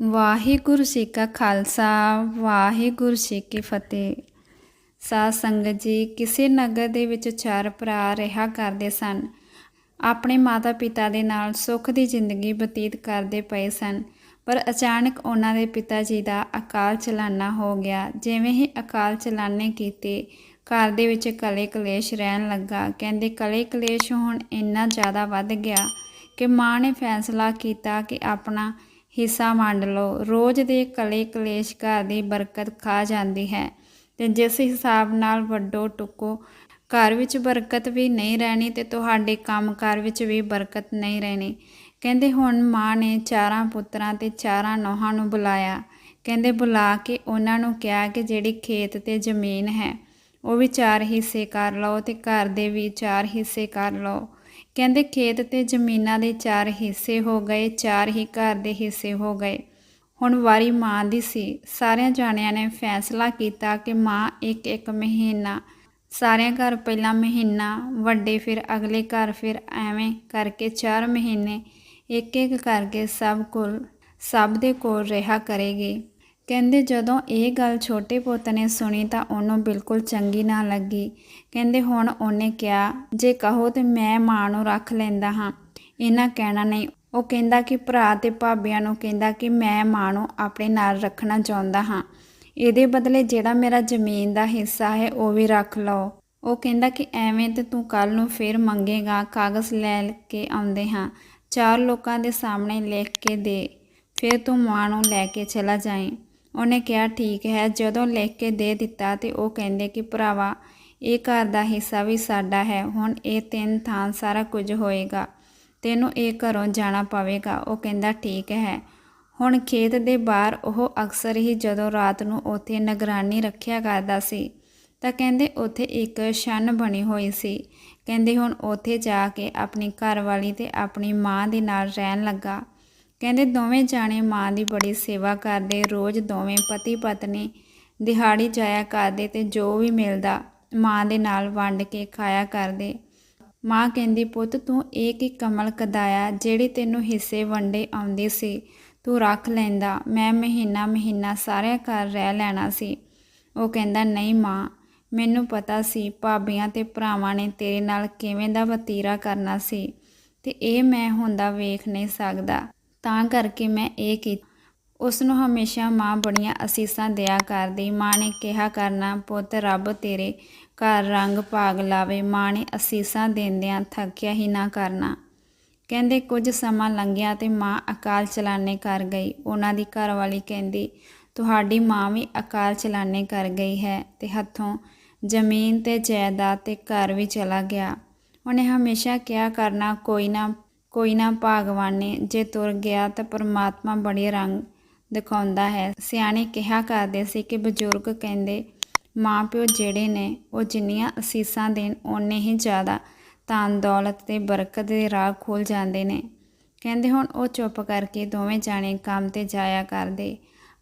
ਵਾਹਿਗੁਰੂ ਜੀ ਕਾ ਖਾਲਸਾ, ਵਾਹਿਗੁਰੂ ਜੀ ਕੀ ਫਤਿਹ। ਸਾਧ ਸੰਗਤ ਜੀ, ਕਿਸੇ ਨਗਰ ਦੇ ਵਿੱਚ ਚਾਰ ਭਰਾ ਰਿਹਾ ਕਰਦੇ ਸਨ। ਆਪਣੇ ਮਾਤਾ ਪਿਤਾ ਦੇ ਨਾਲ ਸੁੱਖ ਦੀ ਜ਼ਿੰਦਗੀ ਬਤੀਤ ਕਰਦੇ ਪਏ ਸਨ, ਪਰ ਅਚਾਨਕ ਉਹਨਾਂ ਦੇ ਪਿਤਾ ਜੀ ਦਾ ਅਕਾਲ ਚਲਾਣਾ ਹੋ ਗਿਆ। ਜਿਵੇਂ ਹੀ ਅਕਾਲ ਚਲਾਣੇ ਕੀਤੇ, ਘਰ ਦੇ ਵਿੱਚ ਕਲੇ ਕਲੇਸ਼ ਰਹਿਣ ਲੱਗਾ। ਕਹਿੰਦੇ, ਕਲੇ ਕਲੇਸ਼ ਹੁਣ ਇੰਨਾ ਜ਼ਿਆਦਾ ਵੱਧ ਗਿਆ ਕਿ ਮਾਂ ਨੇ ਫੈਸਲਾ ਕੀਤਾ ਕਿ ਆਪਣਾ ਹਿੱਸਾ ਵੰਡ ਲਓ। ਰੋਜ਼ ਦੇ ਕਲੇ ਕਲੇਸ਼ ਘਰ ਦੀ ਬਰਕਤ ਖਾ ਜਾਂਦੀ ਹੈ ਤੇ ਜਿਸ ਹਿਸਾਬ ਨਾਲ ਵੱਡੋ ਟੁੱਕੋ ਘਰ ਵਿੱਚ ਬਰਕਤ ਵੀ ਨਹੀਂ ਰਹਿਣੀ ਤੇ ਤੁਹਾਡੇ ਕੰਮਕਾਰ ਵਿੱਚ ਵੀ ਬਰਕਤ ਨਹੀਂ ਰਹਿਣੀ। ਕਹਿੰਦੇ ਹੁਣ ਮਾਂ ਨੇ ਚਾਰਾਂ ਪੁੱਤਰਾਂ ਤੇ ਚਾਰਾਂ ਨੌਹਾਂ ਨੂੰ ਬੁਲਾਇਆ। ਕਹਿੰਦੇ ਬੁਲਾ ਕੇ ਉਹਨਾਂ ਨੂੰ ਕਿਹਾ ਕਿ ਜਿਹੜੀ ਖੇਤ ਤੇ ਜ਼ਮੀਨ ਹੈ, ਉਹ ਵੀ ਚਾਰ ਹਿੱਸੇ ਕਰ ਲਓ ਤੇ ਘਰ ਦੇ ਵੀ ਚਾਰ ਹਿੱਸੇ ਕਰ ਲਓ। ਕਹਿੰਦੇ ਖੇਤ ਤੇ ਜ਼ਮੀਨਾਂ ਦੇ ਚਾਰ ਹਿੱਸੇ ਹੋ ਗਏ, ਚਾਰ ਹੀ ਘਰ ਦੇ ਹਿੱਸੇ ਹੋ ਗਏ। ਹੁਣ ਵਾਰੀ ਮਾਂ ਦੀ ਸੀ। ਸਾਰਿਆਂ ਜਾਣਿਆਂ ਨੇ ਫੈਸਲਾ ਕੀਤਾ ਕਿ ਮਾਂ ਇੱਕ ਇੱਕ ਮਹੀਨਾ, ਸਾਰਿਆਂ ਘਰ ਪਹਿਲਾ ਮਹੀਨਾ, ਵੱਡੇ ਫਿਰ ਅਗਲੇ ਘਰ ਫਿਰ ਐਵੇਂ ਕਰਕੇ 4 ਮਹੀਨੇ ਇੱਕ ਇੱਕ ਕਰਕੇ ਸਭ ਕੋਲ, ਸਭ ਦੇ ਕੋਲ ਰਿਹਾ ਕਰੇਗੀ। ਕਹਿੰਦੇ ਜਦੋਂ ਇਹ ਗੱਲ ਛੋਟੇ ਪੁੱਤ ਨੇ ਸੁਣੀ ਤਾਂ ਉਹਨੂੰ ਬਿਲਕੁਲ ਚੰਗੀ ਨਾ ਲੱਗੀ। ਕਹਿੰਦੇ ਹੁਣ ਉਹਨੇ ਕਿਹਾ, ਜੇ ਕਹੋ ਤੇ ਮੈਂ ਮਾਂ ਨੂੰ ਰੱਖ ਲੈਂਦਾ ਹਾਂ। ਇਹਨਾਂ ਕਹਿਣਾ ਨਹੀਂ। ਉਹ ਕਹਿੰਦਾ ਕਿ ਭਰਾ ਤੇ ਭਾਬੀਆਂ ਨੂੰ ਕਹਿੰਦਾ ਕਿ ਮੈਂ ਮਾਂ ਨੂੰ ਆਪਣੇ ਨਾਲ ਰੱਖਣਾ ਚਾਹੁੰਦਾ ਹਾਂ। ਇਹਦੇ ਬਦਲੇ ਜਿਹੜਾ ਮੇਰਾ ਜ਼ਮੀਨ ਦਾ ਹਿੱਸਾ ਹੈ, ਉਹ ਵੀ ਰੱਖ ਲਓ। ਉਹ ਕਹਿੰਦਾ ਕਿ ਐਵੇਂ ਤੇ ਤੂੰ ਕੱਲ ਨੂੰ ਫੇਰ ਮੰਗੇਗਾ, ਕਾਗਜ਼ ਲੈ ਕੇ ਆਉਂਦੇ ਹਾਂ। ਚਾਰ ਲੋਕਾਂ ਦੇ ਸਾਹਮਣੇ ਲਿਖ ਕੇ ਦੇ। ਫਿਰ ਤੂੰ ਮਾਂ ਨੂੰ ਲੈ ਕੇ ਚਲਾ ਜਾਈਂ। ਉਹਨੇ ਕਿਹਾ, ਠੀਕ ਹੈ। ਜਦੋਂ ਲਿਖ ਕੇ ਦੇ ਦਿੱਤਾ ਤੇ ਉਹ ਕਹਿੰਦੇ ਕਿ, ਭਰਾਵਾ, ਇਹ ਘਰ ਦਾ ਹਿੱਸਾ ਵੀ ਸਾਡਾ ਹੈ। ਹੁਣ ਇਹ ਤਿੰਨ ਥਾਂ ਸਾਰਾ ਕੁਝ ਹੋਏਗਾ। ਤੈਨੂੰ ਇਹ ਘਰੋਂ ਜਾਣਾ ਪਵੇਗਾ। ਉਹ ਕਹਿੰਦਾ, ਠੀਕ ਹੈ। ਹੁਣ ਖੇਤ ਦੇ ਬਾਹਰ ਉਹ ਅਕਸਰ ਹੀ ਜਦੋਂ ਰਾਤ ਨੂੰ ਉੱਥੇ ਨਿਗਰਾਨੀ ਰੱਖਿਆ ਕਰਦਾ ਸੀ, ਤਾਂ ਕਹਿੰਦੇ ਉੱਥੇ ਇੱਕ ਛੰਨ ਬਣੀ ਹੋਈ ਸੀ। ਕਹਿੰਦੇ ਹੁਣ ਉੱਥੇ ਜਾ ਕੇ ਆਪਣੀ ਘਰਵਾਲੀ ਤੇ ਆਪਣੀ ਮਾਂ ਦੇ ਨਾਲ ਰਹਿਣ ਲੱਗਾ। ਕਹਿੰਦੇ ਦੋਵੇਂ ਜਾਣੇ ਮਾਂ ਦੀ ਬੜੀ ਸੇਵਾ ਕਰਦੇ, ਰੋਜ਼ ਦੋਵੇਂ ਪਤੀ ਪਤਨੀ ਦਿਹਾੜੀ ਜਾਇਆ ਕਰਦੇ ਤੇ ਜੋ ਵੀ ਮਿਲਦਾ ਮਾਂ ਦੇ ਨਾਲ ਵੰਡ ਕੇ ਖਾਇਆ ਕਰਦੇ। ਮਾਂ ਕਹਿੰਦੀ, ਪੁੱਤ, ਤੂੰ ਇਹ ਕੀ ਕਮਲ ਕਦਾਇਆ ਜਿਹੜੀ ਤੈਨੂੰ ਹਿੱਸੇ ਵੰਡੇ ਆਉਂਦੇ ਸੀ? ਤੂੰ ਰੱਖ ਲੈਂਦਾ, ਮੈਂ ਮਹੀਨਾ ਮਹੀਨਾ ਸਾਰਿਆਂ ਘਰ ਰਹਿ ਲੈਣਾ ਸੀ। ਉਹ ਕਹਿੰਦਾ, ਨਹੀਂ ਮਾਂ, ਮੈਨੂੰ ਪਤਾ ਸੀ ਭਾਬੀਆਂ ਤੇ ਭਰਾਵਾਂ ਨੇ ਤੇਰੇ ਨਾਲ ਕਿਵੇਂ ਦਾ ਵਤੀਰਾ ਕਰਨਾ ਸੀ ਤੇ ਇਹ ਮੈਂ ਹੁੰਦਾ ਵੇਖ ਨਹੀਂ ਸਕਦਾ। ਤਾਂ ਕਰਕੇ ਮੈਂ ਇਹ ਕੀਤਾ ਉਸ ਨੂੰ ਹਮੇਸ਼ਾ ਮਾਂ ਬੜੀਆਂ ਅਸੀਸਾਂ ਦਿਆ ਕਰਦੀ। ਮਾਂ ਨੇ ਕਿਹਾ, ਕਰਨਾ ਪੁੱਤ, ਰੱਬ ਤੇਰੇ ਘਰ ਰੰਗ ਭਾਗ ਲਾਵੇ। ਮਾਂ ਨੇ ਅਸੀਸਾਂ ਦਿੰਦਿਆਂ ਥੱਕਿਆ ਹੀ ਨਾ ਕਰਨਾ। ਕਹਿੰਦੇ, ਕੁਝ ਸਮਾਂ ਲੰਘਿਆ ਤੇ ਮਾਂ ਅਕਾਲ ਚਲਾਣੇ ਕਰ ਗਈ। ਉਹਨਾਂ ਦੀ ਘਰਵਾਲੀ ਕਹਿੰਦੀ, ਤੁਹਾਡੀ ਮਾਂ ਵੀ ਅਕਾਲ ਚਲਾਣੇ ਕਰ ਗਈ ਹੈ ਤੇ ਹੱਥੋਂ ਜ਼ਮੀਨ ਤੇ ਜਾਇਦਾਦ ਤੇ ਘਰ ਵੀ ਚਲਾ ਗਿਆ। ਉਹਨੇ ਹਮੇਸ਼ਾ ਕਿਹਾ, ਕਰਨਾ ਕੋਈ ਨਾ ਕੋਈ ਨਾ ਭਾਗਵਾਨ ਨੇ ਜੇ ਤੁਰ ਗਿਆ ਤਾਂ ਪਰਮਾਤਮਾ ਬੜੇ ਰੰਗ ਦਿਖਾਉਂਦਾ ਹੈ ਸਿਆਣੇ ਕਿਹਾ ਕਰਦੇ ਸੀ ਕਿ ਬਜ਼ੁਰਗ ਕਹਿੰਦੇ ਮਾਂ ਪਿਓ ਜਿਹੜੇ ਨੇ ਉਹ ਜਿੰਨੀਆਂ ਅਸੀਸਾਂ ਦੇਣ ਓਨੇ ਹੀ ਜ਼ਿਆਦਾ ਧਨ ਦੌਲਤ ਤੇ ਬਰਕਤ ਦੇ ਰਾਹ ਖੁੱਲ ਜਾਂਦੇ ਨੇ ਕਹਿੰਦੇ ਹੁਣ ਉਹ ਚੁੱਪ ਕਰਕੇ ਦੋਵੇਂ ਜਾਣੇ ਕੰਮ ਤੇ ਜਾਇਆ ਕਰਦੇ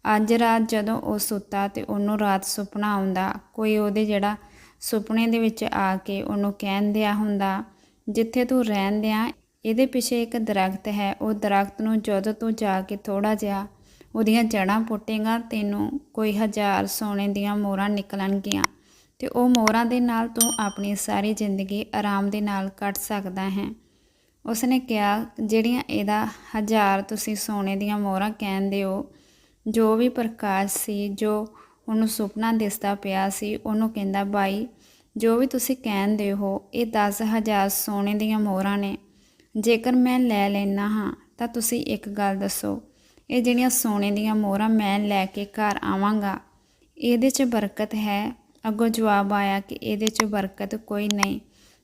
ਅੱਜ ਰਾਤ ਜਦੋਂ ਉਹ ਸੁੱਤਾ ਤੇ ਉਹਨੂੰ ਰਾਤ ਸੁਪਨਾ ਆਉਂਦਾ ਕੋਈ ਉਹਦੇ ਜਿਹੜਾ ਸੁਪਨੇ ਦੇ ਵਿੱਚ ਆ ਕੇ ਉਹਨੂੰ ਕਹਿਣ ਦਿਆ ਹੁੰਦਾ ਜਿੱਥੇ ਤੂੰ ਰਹਿੰਦਿਆਂ ਇਹਦੇ ਪਿੱਛੇ ਇੱਕ ਦਰਖਤ ਹੈ। ਉਹ ਦਰਖਤ ਨੂੰ ਜਦੋਂ ਤੂੰ ਜਾ ਕੇ ਥੋੜਾ ਜਿਹਾ ਉਹਦੀਆਂ ਜੜਾਂ ਪੁੱਟੇਗਾ, ਤੈਨੂੰ ਕੋਈ ਹਜ਼ਾਰ ਸੋਨੇ ਦੀਆਂ ਮੋਹਰਾਂ ਨਿਕਲਣਗੀਆਂ ਤੇ ਉਹ ਮੋਹਰਾਂ ਦੇ ਨਾਲ ਤੂੰ ਆਪਣੀ ਸਾਰੀ ਜ਼ਿੰਦਗੀ ਆਰਾਮ ਦੇ ਨਾਲ ਕੱਟ ਸਕਦਾ ਹੈ। ਉਸਨੇ ਕਿਹਾ, ਜਿਹੜੀਆਂ ਇਹਦਾ ਹਜ਼ਾਰ ਤੁਸੀਂ ਸੋਨੇ ਦੀਆਂ ਮੋਹਰਾਂ ਕਹਿੰਦੇ ਹੋ, ਜੋ ਵੀ ਪ੍ਰਕਾਸ਼ ਸੀ, ਜੋ ਉਹਨੂੰ ਸੁਪਨਾ ਦਿਸਦਾ ਪਿਆ ਸੀ, ਉਹਨੂੰ ਕਹਿੰਦਾ, ਬਾਈ, ਜੋ ਵੀ ਤੁਸੀਂ ਕਹਿੰਦੇ ਹੋ, ਇਹ 10000 ਸੋਨੇ ਦੀਆਂ ਮੋਹਰਾਂ ਨੇ। ਜੇਕਰ ਮੈਂ ਲੈ ਲੈਣਾ ਹਾਂ, ਤਾਂ ਤੁਸੀਂ ਇੱਕ ਗੱਲ ਦੱਸੋ। ਇਹ ਜਿਹੜੀਆਂ ਸੋਨੇ ਦੀਆਂ ਮੋਹਰਾਂ ਮੈਂ ਲੈ ਕੇ ਘਰ ਆਵਾਂਗਾ, ਇਹਦੇ 'ਚ ਬਰਕਤ ਹੈ? ਅੱਗੋਂ ਜਵਾਬ ਆਇਆ ਕਿ ਇਹਦੇ 'ਚ ਬਰਕਤ ਕੋਈ ਨਹੀਂ,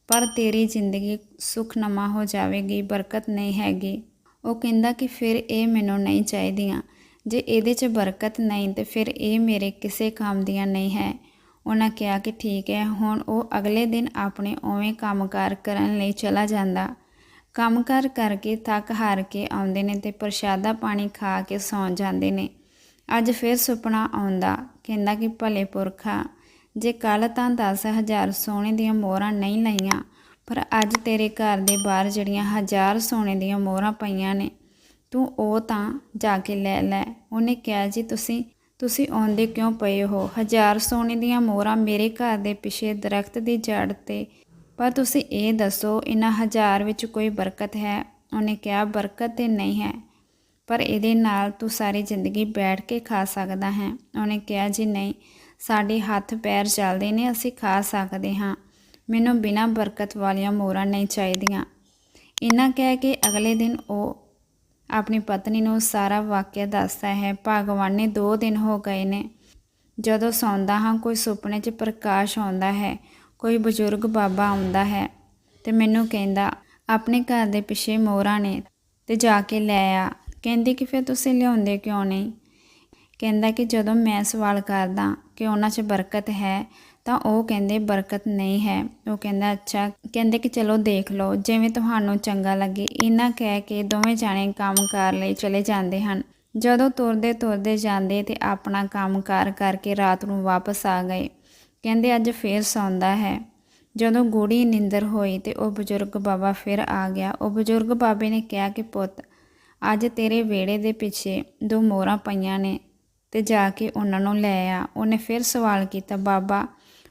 ਪਰ ਤੇਰੀ ਜ਼ਿੰਦਗੀ ਸੁਖਨਮਾ ਹੋ ਜਾਵੇਗੀ, ਬਰਕਤ ਨਹੀਂ ਹੈਗੀ। ਉਹ ਕਹਿੰਦਾ ਕਿ ਫਿਰ ਇਹ ਮੈਨੂੰ ਨਹੀਂ ਚਾਹੀਦੀਆਂ। ਜੇ ਇਹਦੇ 'ਚ ਬਰਕਤ ਨਹੀਂ, ਤੇ ਫਿਰ ਇਹ ਮੇਰੇ ਕਿਸੇ ਕੰਮ ਦੀਆਂ ਨਹੀਂ ਹੈ। ਉਹਨਾਂ ਕਿਹਾ ਕਿ ਠੀਕ ਹੈ, ਹੁਣ ਉਹ ਅਗਲੇ ਦਿਨ ਆਪਣੇ ਉਵੇਂ ਕੰਮਕਾਰ ਕਰਨ ਲਈ ਚਲਾ ਜਾਂਦਾ। ਕੰਮ ਕੰਮਕਾਰ ਕਰਕੇ ਥੱਕ ਹਾਰ ਕੇ ਆਉਂਦੇ ਨੇ ਤੇ ਪ੍ਰਸ਼ਾਦਾ ਪਾਣੀ ਖਾ ਕੇ ਸੌਂ ਜਾਂਦੇ ਨੇ। ਅੱਜ ਫਿਰ ਸੁਪਨਾ ਆਉਂਦਾ, ਕਹਿੰਦਾ ਕਿ ਭਲੇ ਪੁਰਖਾ, ਜੇ ਕੱਲ ਤਾਂ 10000 ਸੋਨੇ ਦੀਆਂ ਮੋਹਰਾਂ ਨਹੀਂ ਲਈਆਂ, ਪਰ ਅੱਜ ਤੇਰੇ ਘਰ ਦੇ ਬਾਹਰ ਜਿਹੜੀਆਂ ਹਜ਼ਾਰ ਸੋਨੇ ਦੀਆਂ ਮੋਹਰਾਂ ਪਈਆਂ ਨੇ, ਤੂੰ ਉਹ ਤਾਂ ਜਾ ਕੇ ਲੈ ਲੈ। ਉਹਨੇ ਕਿਹਾ, ਜੀ ਤੁਸੀਂ ਤੁਸੀਂ ਆਉਂਦੇ ਕਿਉਂ ਪਏ ਹੋ? ਹਜ਼ਾਰ ਸੋਨੇ ਦੀਆਂ ਮੋਹਰਾਂ ਮੇਰੇ ਘਰ ਦੇ ਪਿੱਛੇ ਦਰਖਤ ਦੀ ਜੜ ਤੇ ਪਰ ਤੁਸੀਂ ਇਹ ਦੱਸੋ, ਇਹਨਾਂ ਹਜ਼ਾਰ ਵਿੱਚ ਕੋਈ ਬਰਕਤ ਹੈ? ਉਹਨੇ ਕਿਹਾ, ਬਰਕਤ ਤੇ ਨਹੀਂ ਹੈ, ਪਰ ਇਹਦੇ ਨਾਲ ਤੂੰ ਸਾਰੀ ਜ਼ਿੰਦਗੀ ਬੈਠ ਕੇ ਖਾ ਸਕਦਾ ਹੈ। ਉਹਨੇ ਕਿਹਾ, ਜੀ ਨਹੀਂ, ਸਾਡੇ ਹੱਥ ਪੈਰ ਚੱਲਦੇ ਨੇ, ਅਸੀਂ ਖਾ ਸਕਦੇ ਹਾਂ। ਮੈਨੂੰ ਬਿਨਾਂ ਬਰਕਤ ਵਾਲੀਆਂ ਮੋਹਰਾਂ ਨਹੀਂ ਚਾਹੀਦੀਆਂ। ਇਹਨਾਂ ਕਹਿ ਕੇ ਅਗਲੇ ਦਿਨ ਉਹ ਆਪਣੀ ਪਤਨੀ ਨੂੰ ਸਾਰਾ ਵਾਕਿਆ ਦੱਸਦਾ ਹੈ, ਭਗਵਾਨ ਨੇ 2 ਦਿਨ ਹੋ ਗਏ ਨੇ। ਜਦੋਂ ਸੌਂਦਾ ਹਾਂ, ਕੋਈ ਸੁਪਨੇ 'ਚ ਪ੍ਰਕਾਸ਼ ਆਉਂਦਾ ਹੈ। ਕੋਈ ਬਜ਼ੁਰਗ ਬਾਬਾ ਆਉਂਦਾ ਹੈ ਤੇ ਮੈਨੂੰ ਕਹਿੰਦਾ, ਆਪਣੇ ਘਰ ਦੇ ਪਿੱਛੇ ਮੋਹਰਾਂ ਨੇ ਤੇ ਜਾ ਕੇ ਲੈ ਆ। ਕਹਿੰਦੀ ਕਿ ਫਿਰ ਤੁਸੀਂ ਲਿਆਉਂਦੇ ਕਿਉਂ ਨਹੀਂ? ਕਹਿੰਦਾ ਕਿ ਜਦੋਂ ਮੈਂ ਸਵਾਲ ਕਰਦਾ ਕਿ ਉਹਨਾਂ 'ਚ ਬਰਕਤ ਹੈ, ਤਾਂ ਉਹ ਕਹਿੰਦੇ, ਬਰਕਤ ਨਹੀਂ ਹੈ। ਉਹ ਕਹਿੰਦਾ, ਅੱਛਾ। ਕਹਿੰਦੇ ਕਿ, ਚਲੋ ਦੇਖ ਲਓ, ਜਿਵੇਂ ਤੁਹਾਨੂੰ ਚੰਗਾ ਲੱਗੇ। ਇਹਨਾਂ ਕਹਿ ਕੇ ਦੋਵੇਂ ਜਾਣੇ ਕੰਮ ਕਰ ਲਈ ਚਲੇ ਜਾਂਦੇ ਹਨ। ਜਦੋਂ ਤੁਰਦੇ ਤੁਰਦੇ ਜਾਂਦੇ ਤੇ ਆਪਣਾ ਕੰਮ ਕਾਰ ਕਰਕੇ ਰਾਤ ਨੂੰ ਵਾਪਸ ਆ ਗਏ। ਕਹਿੰਦੇ ਅੱਜ ਫੇਰ ਸੌਂਦਾ ਹੈ। ਜਦੋਂ ਗੂੜੀ ਨਿੰਦਰ ਹੋਈ ਤੇ ਉਹ ਬਜ਼ੁਰਗ ਬਾਬਾ ਫਿਰ ਆ ਗਿਆ। ਉਹ ਬਜ਼ੁਰਗ ਬਾਬੇ ਨੇ ਕਿਹਾ ਕਿ ਪੁੱਤ, ਅੱਜ ਤੇਰੇ ਵਿਹੜੇ ਦੇ ਪਿੱਛੇ ਦੋ ਮੋਹਰਾਂ ਪਈਆਂ ਨੇ ਤੇ ਜਾ ਕੇ ਉਹਨਾਂ ਨੂੰ ਲੈ ਆ। ਉਹਨੇ ਫਿਰ ਸਵਾਲ ਕੀਤਾ, ਬਾਬਾ,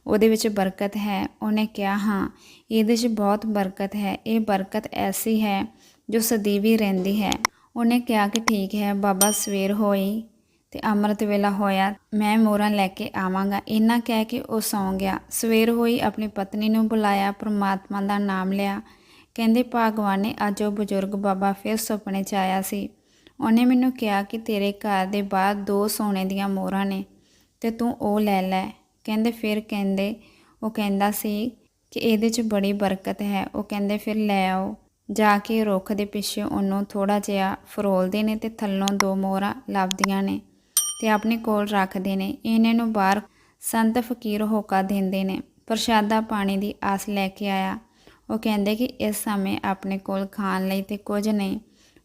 ਉਹਦੇ ਵਿੱਚ ਬਰਕਤ ਹੈ? ਉਹਨੇ ਕਿਹਾ, ਹਾਂ, ਇਹਦੇ 'ਚ ਬਹੁਤ ਬਰਕਤ ਹੈ। ਇਹ ਬਰਕਤ ਐਸੀ ਹੈ ਜੋ ਸਦੀਵੀ ਰਹਿੰਦੀ ਹੈ। ਉਹਨੇ ਕਿਹਾ ਕਿ ਠੀਕ ਹੈ, ਬਾਬਾ, ਸਵੇਰ ਹੋਈ ਤੇ ਅੰਮ੍ਰਿਤ ਵੇਲਾ ਹੋਇਆ, ਮੈਂ ਮੋਹਰਾਂ ਲੈ ਕੇ ਆਵਾਂਗਾ। ਇਹਨਾਂ ਕਹਿ ਕੇ ਉਹ ਸੌਂ ਗਿਆ। ਸਵੇਰ ਹੋਈ ਆਪਣੀ ਪਤਨੀ ਨੂੰ ਬੁਲਾਇਆ, ਪ੍ਰਮਾਤਮਾ ਦਾ ਨਾਮ ਲਿਆ। ਕਹਿੰਦੇ, ਭਗਵਾਨ ਨੇ ਅੱਜ ਉਹ ਬਜ਼ੁਰਗ ਬਾਬਾ ਫਿਰ ਸੁਪਨੇ 'ਚ ਆਇਆ ਸੀ। ਉਹਨੇ ਮੈਨੂੰ ਕਿਹਾ ਕਿ ਤੇਰੇ ਘਰ ਦੇ ਬਾਹਰ ਦੋ ਸੋਨੇ ਦੀਆਂ ਮੋਹਰਾਂ ਨੇ ਤੇ ਤੂੰ ਉਹ ਲੈ ਲੈ। ਕਹਿੰਦੇ, ਫਿਰ ਕਹਿੰਦੇ, ਉਹ ਕਹਿੰਦਾ ਸੀ ਕਿ ਇਹਦੇ 'ਚ ਬੜੀ ਬਰਕਤ ਹੈ। ਉਹ ਕਹਿੰਦੇ, ਫਿਰ ਲੈ ਆਓ। ਜਾ ਕੇ ਰੁੱਖ ਦੇ ਪਿੱਛੇ ਉਹਨੂੰ ਥੋੜਾ ਜਿਹਾ ਫਰੋਲਦੇ ਨੇ ਤੇ ਥੱਲੋਂ ਦੋ ਮੋਹਰਾਂ ਲੱਭਦੀਆਂ ਨੇ। ਤੇ ਆਪਣੇ ਕੋਲ ਰੱਖਦੇ ਨੇ। ਇਹਨੇ ਨੂੰ ਬਾਹਰ ਸੰਤ ਫਕੀਰ ਹੋਕਾ ਦਿੰਦੇ ਨੇ। ਪ੍ਰਸ਼ਾਦਾ ਪਾਣੀ ਦੀ ਆਸ ਲੈ ਕੇ ਆਇਆ। ਉਹ ਕਹਿੰਦੇ ਕਿ ਇਸ ਸਮੇਂ ਆਪਣੇ ਕੋਲ ਖਾਣ ਲਈ ਤੇ ਕੁਝ ਨਹੀਂ।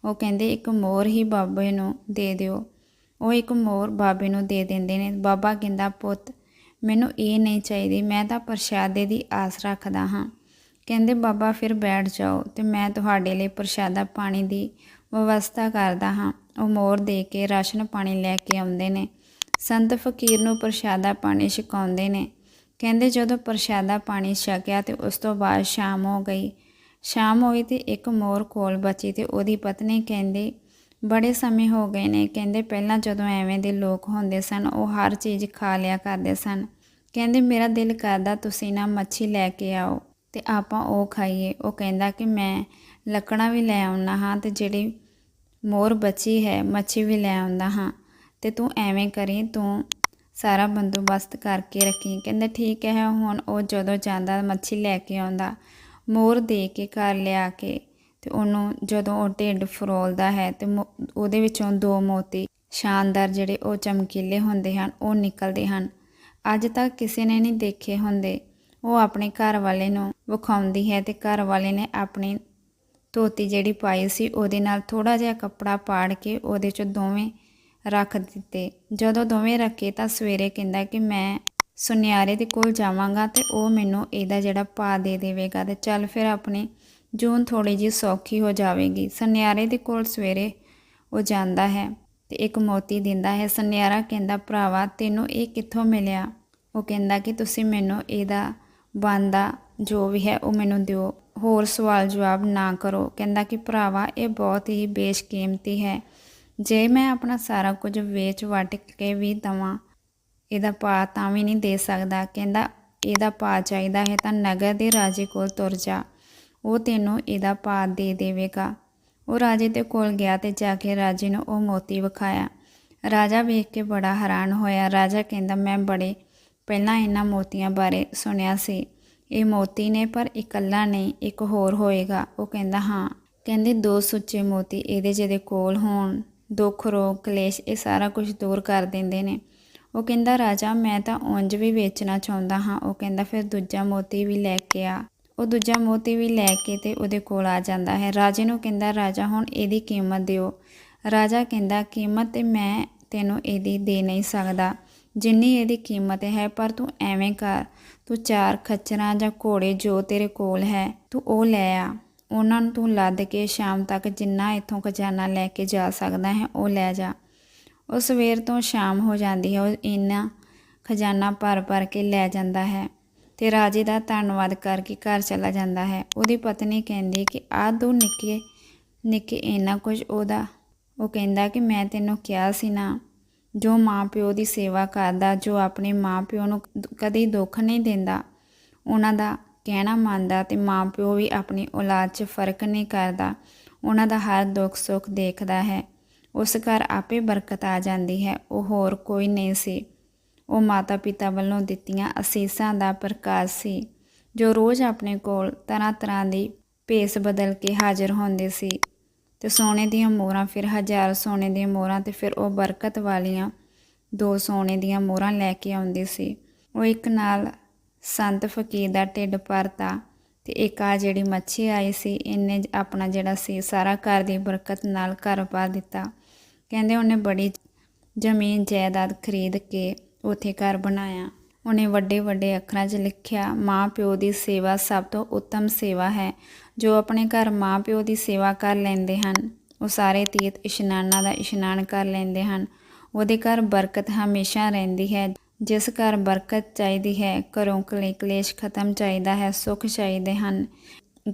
ਉਹ ਕਹਿੰਦੇ, ਇੱਕ ਮੋਰ ਹੀ ਬਾਬੇ ਨੂੰ ਦੇ ਦਿਓ। ਉਹ ਇੱਕ ਮੋਰ ਬਾਬੇ ਨੂੰ ਦੇ ਦਿੰਦੇ ਨੇ। ਬਾਬਾ ਕਹਿੰਦਾ, ਪੁੱਤ, ਮੈਨੂੰ ਇਹ ਨਹੀਂ ਚਾਹੀਦੀ। ਮੈਂ ਤਾਂ ਪ੍ਰਸ਼ਾਦੇ ਦੀ ਆਸ ਰੱਖਦਾ ਹਾਂ। ਕਹਿੰਦੇ, ਬਾਬਾ, ਫਿਰ ਬੈਠ ਜਾਓ ਤੇ ਮੈਂ ਤੁਹਾਡੇ ਲਈ ਪ੍ਰਸ਼ਾਦਾ ਪਾਣੀ ਦੀ ਵਿਵਸਥਾ ਕਰਦਾ ਹਾਂ। ਉਹ ਮੋਰ ਦੇ ਕੇ ਰਾਸ਼ਨ ਪਾਣੀ ਲੈ ਕੇ ਆਉਂਦੇ ਨੇ। ਸੰਤ ਫਕੀਰ ਨੂੰ ਪ੍ਰਸ਼ਾਦਾ ਪਾਣੀ ਛਕਾਉਂਦੇ ਨੇ। ਕਹਿੰਦੇ ਜਦੋਂ ਪ੍ਰਸ਼ਾਦਾ ਪਾਣੀ ਛਕਿਆ ਤੇ ਉਸ ਤੋਂ ਬਾਅਦ ਸ਼ਾਮ ਹੋ ਗਈ। ਸ਼ਾਮ ਹੋਈ ਤੇ ਇੱਕ ਮੋਰ ਕੋਲ ਬਚੀ ਤੇ ਉਹਦੀ ਪਤਨੀ ਕਹਿੰਦੀ, ਬੜੇ ਸਮੇਂ ਹੋ ਗਏ ਨੇ। ਕਹਿੰਦੇ ਪਹਿਲਾਂ ਜਦੋਂ ਐਵੇਂ ਦੇ ਲੋਕ ਹੁੰਦੇ ਸਨ, ਉਹ ਹਰ ਚੀਜ਼ ਖਾ ਲਿਆ ਕਰਦੇ ਸਨ। ਕਹਿੰਦੇ, ਮੇਰਾ ਦਿਲ ਕਰਦਾ ਤੁਸੀਂ ਨਾ ਮੱਛੀ ਲੈ ਕੇ ਆਓ ਤੇ ਆਪਾਂ ਉਹ ਖਾਈਏ। ਉਹ ਕਹਿੰਦਾ ਕਿ ਮੈਂ ਲੱਕੜਾਂ ਵੀ ਲੈ ਆਉਣਾ ਹਾਂ ਤੇ ਜਿਹੜੀ ਮੋਰ ਬਚੀ ਹੈ, ਮੱਛੀ ਵੀ ਲੈ ਆਉਂਦਾ ਹਾਂ। ਤੇ ਤੂੰ ਐਵੇਂ ਕਰੀ, ਤੂੰ ਸਾਰਾ ਬੰਦੋਬਸਤ ਕਰਕੇ ਰੱਖੀ। ਕਹਿੰਦੇ ਠੀਕ ਹੈ, ਹੁਣ ਉਹ ਜਦੋਂ ਜਾਂਦਾ ਮੱਛੀ ਲੈ ਕੇ ਆਉਂਦਾ, ਮੋਰ ਦੇ ਕੇ ਘਰ ਲਿਆ ਕੇ ਤੇ ਉਹਨੂੰ ਜਦੋਂ ਉਹ ਢਿੱਡ ਫਰੋਲਦਾ ਹੈ ਤੇ ਮੋ- ਉਹਦੇ ਵਿੱਚੋਂ ਦੋ ਮੋਤੀ ਸ਼ਾਨਦਾਰ ਜਿਹੜੇ ਉਹ ਚਮਕੀਲੇ ਹੁੰਦੇ ਹਨ, ਉਹ ਨਿਕਲਦੇ ਹਨ। ਅੱਜ ਤੱਕ ਕਿਸੇ ਨੇ ਨਹੀਂ ਦੇਖੇ ਹੁੰਦੇ। ਉਹ ਆਪਣੇ ਘਰ ਵਾਲੇ ਨੂੰ ਵਿਖਾਉਂਦੀ ਹੈ ਤੇ ਘਰ ਵਾਲੇ ਨੇ ਆਪਣੀ ਧੋਤੀ ਜਿਹੜੀ ਪਾਈ ਸੀ, ਉਹਦੇ ਨਾਲ ਥੋੜਾ ਜਿਹਾ ਕੱਪੜਾ ਪਾੜ ਕੇ ਉਹਦੇ 'ਚ ਦੋਵੇਂ ਰੱਖ ਦਿੱਤੇ। ਜਦੋਂ ਦੋਵੇਂ ਰੱਖੇ ਤਾਂ ਸਵੇਰੇ ਕਹਿੰਦਾ ਕਿ ਮੈਂ ਸੁਨਿਆਰੇ ਦੇ ਕੋਲ ਜਾਵਾਂਗਾ ਤੇ ਉਹ ਮੈਨੂੰ ਇਹਦਾ ਜਿਹੜਾ ਪਾ ਦੇ ਦੇਵੇਗਾ ਤੇ ਚੱਲ ਫਿਰ ਆਪਣੀ ਜੂਨ ਥੋੜੀ ਜਿਹੀ ਸੌਖੀ ਹੋ ਜਾਵੇਗੀ। ਸੁਨਿਆਰੇ ਦੇ ਕੋਲ ਸਵੇਰੇ ਉਹ ਜਾਂਦਾ ਹੈ ਤੇ ਇੱਕ ਮੋਤੀ ਦਿੰਦਾ ਹੈ। ਸੁਨਿਆਰਾ ਕਹਿੰਦਾ, ਭਰਾਵਾ, ਤੈਨੂੰ ਇਹ ਕਿੱਥੋਂ ਮਿਲਿਆ? ਉਹ ਕਹਿੰਦਾ ਕਿ, ਤੁਸੀਂ ਮੈਨੂੰ ਇਹਦਾ ਬੰਦਾ ਜੋ ਵੀ ਹੈ ਉਹ ਮੈਨੂੰ ਦਿਓ। ਹੋਰ ਸਵਾਲ ਜਵਾਬ ਨਾ ਕਰੋ। ਕਹਿੰਦਾ ਕਿ ਭਰਾਵਾ, ਇਹ ਬਹੁਤ ਹੀ ਬੇਸ਼ਕੀਮਤੀ ਹੈ। ਜੇ ਮੈਂ ਆਪਣਾ ਸਾਰਾ ਕੁਝ ਵੇਚ ਵਟ ਕੇ ਵੀ ਦਵਾਂ, ਇਹਦਾ ਪਾ ਤਾਂ ਵੀ ਨਹੀਂ ਦੇ ਸਕਦਾ। ਕਹਿੰਦਾ, ਇਹਦਾ ਪਾ ਚਾਹੀਦਾ ਹੈ ਤਾਂ ਨਗਰ ਦੇ ਰਾਜੇ ਕੋਲ ਤੁਰ ਜਾ। ਉਹ ਤੈਨੂੰ ਇਹਦਾ ਪਾ ਦੇ ਦੇਵੇਗਾ। ਉਹ ਰਾਜੇ ਦੇ ਕੋਲ ਗਿਆ ਤੇ ਜਾ ਕੇ ਰਾਜੇ ਨੂੰ ਉਹ ਮੋਤੀ ਵਿਖਾਇਆ। ਰਾਜਾ ਵੇਖ ਕੇ ਬੜਾ ਹੈਰਾਨ ਹੋਇਆ। ਰਾਜਾ ਕਹਿੰਦਾ, ਮੈਂ ਬੜੇ ਪਹਿਲਾਂ ਇਹਨਾਂ ਮੋਤੀਆਂ ਬਾਰੇ ਸੁਣਿਆ ਸੀ। ਇਹ ਮੋਤੀ ਨੇ, ਪਰ ਇਕੱਲਾ ਨਹੀਂ, ਇੱਕ ਹੋਰ ਹੋਏਗਾ। ਉਹ ਕਹਿੰਦਾ, ਹਾਂ। ਕਹਿੰਦੇ, ਦੋ ਸੁੱਚੇ ਮੋਤੀ ਇਹਦੇ ਜਿਹਦੇ ਕੋਲ ਹੋਣ, ਦੁੱਖ, ਰੋਗ, ਕਲੇਸ਼, ਇਹ ਸਾਰਾ ਕੁਝ ਦੂਰ ਕਰ ਦਿੰਦੇ ਨੇ। ਉਹ ਕਹਿੰਦਾ, ਰਾਜਾ, ਮੈਂ ਤਾਂ ਉਂਝ ਵੀ ਵੇਚਣਾ ਚਾਹੁੰਦਾ ਹਾਂ। ਉਹ ਕਹਿੰਦਾ, ਫਿਰ ਦੂਜਾ ਮੋਤੀ ਵੀ ਲੈ ਕੇ ਆ। ਉਹ ਦੂਜਾ ਮੋਤੀ ਵੀ ਲੈ ਕੇ ਤੇ ਉਹਦੇ ਕੋਲ ਆ ਜਾਂਦਾ ਹੈ। ਰਾਜੇ ਨੂੰ ਕਹਿੰਦਾ, ਰਾਜਾ, ਹੁਣ ਇਹਦੀ ਕੀਮਤ ਦਿਓ। ਰਾਜਾ ਕਹਿੰਦਾ, ਕੀਮਤ ਤੇ ਮੈਂ ਤੈਨੂੰ ਇਹਦੀ ਦੇ ਨਹੀਂ ਸਕਦਾ। ਜਿੰਨੀ ਇਹਦੀ ਕੀਮਤ ਹੈ, ਪਰ ਤੂੰ ਐਵੇਂ ਕਰ। ਤੂੰ ਚਾਰ ਖੱਚਰਾਂ ਜਾਂ ਘੋੜੇ ਜੋ ਤੇਰੇ ਕੋਲ ਹੈ, ਤੂੰ ਉਹ ਲੈ ਆ। ਉਹਨਾਂ ਨੂੰ ਤੂੰ ਲੱਦ ਕੇ ਸ਼ਾਮ ਤੱਕ ਜਿੰਨਾ ਇੱਥੋਂ ਖਜ਼ਾਨਾ ਲੈ ਕੇ ਜਾ ਸਕਦਾ ਹੈ, ਉਹ ਲੈ ਜਾ। ਉਹ ਸਵੇਰ ਤੋਂ ਸ਼ਾਮ ਹੋ ਜਾਂਦੀ ਹੈ, ਉਹ ਇੰਨਾ ਖਜ਼ਾਨਾ ਭਰ ਭਰ ਕੇ ਲੈ ਜਾਂਦਾ ਹੈ। ਤੇ ਰਾਜੇ ਦਾ ਧੰਨਵਾਦ ਕਰਕੇ ਘਰ ਚਲਾ ਜਾਂਦਾ ਹੈ। ਉਹਦੀ ਪਤਨੀ ਕਹਿੰਦੀ ਕਿ ਆਹ ਦੋ ਨਿੱਕੇ ਨਿੱਕੇ ਇੰਨਾ ਕੁਝ ਉਹਦਾ। ਉਹ ਕਹਿੰਦਾ ਕਿ ਮੈਂ ਤੈਨੂੰ ਕਿਹਾ ਸੀ ਨਾ ਜੋ ਮਾਂ ਪਿਓ ਦੀ ਸੇਵਾ ਕਰਦਾ, ਜੋ ਆਪਣੇ ਮਾਂ ਪਿਓ ਨੂੰ ਕਦੇ ਦੁੱਖ ਨਹੀਂ ਦਿੰਦਾ, ਉਹਨਾਂ ਦਾ ਕਹਿਣਾ ਮੰਨਦਾ ਤੇ ਮਾਂ ਪਿਓ ਵੀ ਆਪਣੀ ਔਲਾਦ 'ਚ ਫ਼ਰਕ ਨਹੀਂ ਕਰਦਾ। ਉਹਨਾਂ ਦਾ ਹਰ ਦੁੱਖ ਸੁੱਖ ਦੇਖਦਾ ਹੈ। ਉਸ ਘਰ ਆਪੇ ਬਰਕਤ ਆ ਜਾਂਦੀ ਹੈ। ਉਹ ਹੋਰ ਕੋਈ ਨਹੀਂ ਸੀ। ਉਹ ਮਾਤਾ ਪਿਤਾ ਵੱਲੋਂ ਦਿੱਤੀਆਂ ਅਸੀਸਾਂ ਦਾ ਪ੍ਰਕਾਸ਼ ਸੀ, ਜੋ ਰੋਜ਼ ਆਪਣੇ ਕੋਲ ਤਰ੍ਹਾਂ ਤਰ੍ਹਾਂ ਦੀ ਭੇਸ ਬਦਲ ਕੇ ਹਾਜ਼ਰ ਹੁੰਦੇ ਸੀ। ਤੇ ਸੋਨੇ ਦੀਆਂ ਮੋਹਰਾਂ, ਫਿਰ ਹਜ਼ਾਰ ਸੋਨੇ ਦੀਆਂ ਮੋਹਰਾਂ ਤੇ ਫਿਰ ਉਹ ਬਰਕਤ ਵਾਲੀਆਂ ਦੋ ਸੋਨੇ ਦੀਆਂ ਮੋਹਰਾਂ ਲੈ ਕੇ ਆਉਂਦੀ ਸੀ। ਉਹ ਇੱਕ ਨਾਲ ਸੰਤ ਫਕੀਰ ਦਾ ਢਿੱਡ ਭਰਤਾ ਤੇ ਇੱਕ ਆ ਜਿਹੜੀ ਮੱਛੀ ਆਈ ਸੀ, ਇਹਨੇ ਆਪਣਾ ਜਿਹੜਾ ਸੀ ਸਾਰਾ ਘਰ ਦੀ ਬਰਕਤ ਨਾਲ ਘਰ ਪਾ ਦਿੱਤਾ। ਕਹਿੰਦੇ ਉਹਨੇ ਬੜੀ ਜ਼ਮੀਨ ਜਾਇਦਾਦ ਖਰੀਦ ਕੇ ਉੱਥੇ ਘਰ ਬਣਾਇਆ। ਉਹਨੇ ਵੱਡੇ ਵੱਡੇ ਅੱਖਰਾਂ 'ਚ ਲਿਖਿਆ, ਮਾਂ ਪਿਓ ਦੀ ਸੇਵਾ ਸਭ ਤੋਂ ਉੱਤਮ ਸੇਵਾ ਹੈ, ਜੋ ਆਪਣੇ ਘਰ ਮਾਂ ਪਿਓ ਦੀ ਸੇਵਾ ਕਰ ਲੈਂਦੇ ਹਨ। ਉਹ ਸਾਰੇ ਤੀਰਥ ਇਸ਼ਨਾਨਾਂ ਦਾ ਇਸ਼ਨਾਨ ਕਰ ਲੈਂਦੇ ਹਨ। ਉਹਦੇ ਘਰ ਬਰਕਤ ਹਮੇਸ਼ਾ ਰਹਿੰਦੀ ਹੈ। ਜਿਸ ਘਰ ਬਰਕਤ ਚਾਹੀਦੀ ਹੈ, ਘਰੋਂ ਕਲੇ ਕਲੇਸ਼ ਖਤਮ ਚਾਹੀਦਾ ਹੈ, ਸੁੱਖ ਚਾਹੀਦੇ ਹਨ।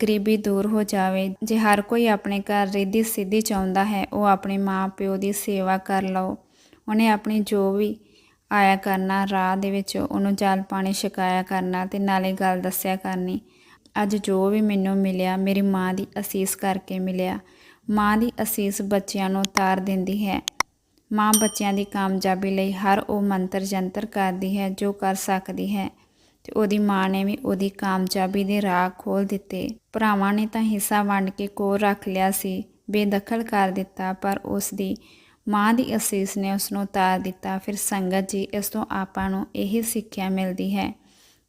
ਗਰੀਬੀ ਦੂਰ ਹੋ ਜਾਵੇ। ਜੇ ਹਰ ਕੋਈ ਆਪਣੇ ਘਰ ਰਿੱਧੀ ਸਿੱਧੀ ਚਾਹੁੰਦਾ ਹੈ, ਉਹ ਆਪਣੇ ਮਾਂ ਪਿਓ ਦੀ ਸੇਵਾ ਕਰ ਲਓ। ਉਹਨੇ ਆਪਣੀ ਜੋ ਵੀ ਆਇਆ ਕਰਨਾ, ਰਾਹ ਦੇ ਵਿੱਚ ਉਹਨੂੰ ਜਲ ਪਾਣੀ ਛਕਾਇਆ ਕਰਨਾ ਤੇ ਨਾਲੇ ਗੱਲ ਦੱਸਿਆ ਕਰਨੀ। ਅੱਜ ਜੋ ਵੀ ਮੈਨੂੰ ਮਿਲਿਆ, ਮੇਰੀ ਮਾਂ ਦੀ ਅਸੀਸ ਕਰਕੇ ਮਿਲਿਆ। ਮਾਂ ਦੀ ਅਸੀਸ ਬੱਚਿਆਂ ਨੂੰ ਤਾਰ ਦਿੰਦੀ ਹੈ। ਮਾਂ ਬੱਚਿਆਂ ਦੀ ਕਾਮਯਾਬੀ ਲਈ ਹਰ ਉਹ ਮੰਤਰ ਜੰਤਰ ਕਰਦੀ ਹੈ ਜੋ ਕਰ ਸਕਦੀ ਹੈ ਤੇ ਉਹਦੀ ਮਾਂ ਨੇ ਵੀ ਉਹਦੀ ਕਾਮਯਾਬੀ ਦੇ ਰਾਹ ਖੋਲ ਦਿੱਤੇ। ਭਰਾਵਾਂ ਨੇ ਤਾਂ ਹਿੱਸਾ ਵੰਡ ਕੇ ਕੋਲ ਰੱਖ ਲਿਆ ਸੀ, ਬੇਦਖਲ ਕਰ ਦਿੱਤਾ ਪਰ ਉਸ ਦੀ ਮਾਂ ਦੀ ਅਸੀਸ ਨੇ ਉਸ ਨੂੰ ਉਤਾਰ ਦਿੱਤਾ, ਫਿਰ ਸੰਗਤ ਜੀ ਇਸ ਤੋਂ ਆਪਾਂ ਨੂੰ ਇਹ ਸਿੱਖਿਆ ਮਿਲਦੀ ਹੈ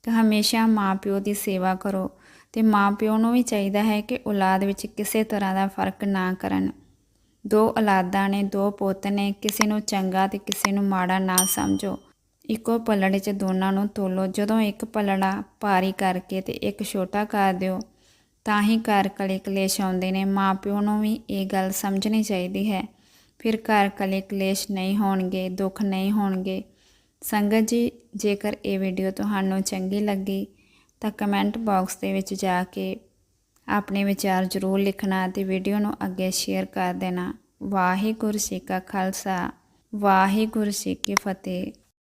ਕਿ ਹਮੇਸ਼ਾ ਮਾਂ ਪਿਓ ਦੀ ਸੇਵਾ ਕਰੋ ਤੇ ਮਾਂ ਪਿਓ ਨੂੰ ਵੀ ਚਾਹੀਦਾ ਹੈ ਕਿ ਔਲਾਦ ਵਿੱਚ ਕਿਸੇ ਤਰ੍ਹਾਂ ਦਾ ਫ਼ਰਕ ਨਾ ਕਰਨ। ਦੋ ਔਲਾਦਾਂ ਨੇ ਦੋ ਪੁੱਤ ਨੇ, ਕਿਸੇ ਨੂੰ ਚੰਗਾ ਤੇ ਕਿਸੇ ਨੂੰ ਮਾੜਾ ਨਾ ਸਮਝੋ। ਇੱਕੋ ਪਲੜੇ 'ਚ ਦੋਨਾਂ ਨੂੰ ਤੋਲੋ, ਜਦੋਂ ਇੱਕ ਪਲੜਾ ਭਾਰੀ ਕਰਕੇ ਤੇ ਇੱਕ ਛੋਟਾ ਕਰ ਦਿਓ, ਤਾਂ ਹੀ ਘਰ ਕਲੇ ਕਲੇਸ਼ ਆਉਂਦੇ ਨੇ। ਮਾਂ ਪਿਓ ਨੂੰ ਵੀ ਇਹ ਗੱਲ ਸਮਝਣੀ ਚਾਹੀਦੀ ਹੈ ਫਿਰ ਘਰ ਕਲੇ ਕਲੇਸ਼ ਨਹੀਂ ਹੋਣਗੇ, ਦੁੱਖ ਨਹੀਂ ਹੋਣਗੇ। ਸੰਗਤ ਜੀ, ਜੇਕਰ ਇਹ ਵੀਡੀਓ ਤੁਹਾਨੂੰ ਚੰਗੀ ਲੱਗੀ, ਤਾਂ ਕਮੈਂਟ ਬਾਕਸ ਦੇ ਵਿੱਚ ਜਾ ਕੇ ਆਪਣੇ ਵਿਚਾਰ ਜ਼ਰੂਰ ਲਿਖਣਾ ਤੇ ਵੀਡੀਓ ਨੂੰ ਅੱਗੇ ਸ਼ੇਅਰ ਕਰ ਦੇਣਾ। ਵਾਹਿਗੁਰੂ ਜੀ ਕਾ ਖਾਲਸਾ, ਵਾਹਿਗੁਰੂ ਜੀ ਕੀ ਫਤਿਹ।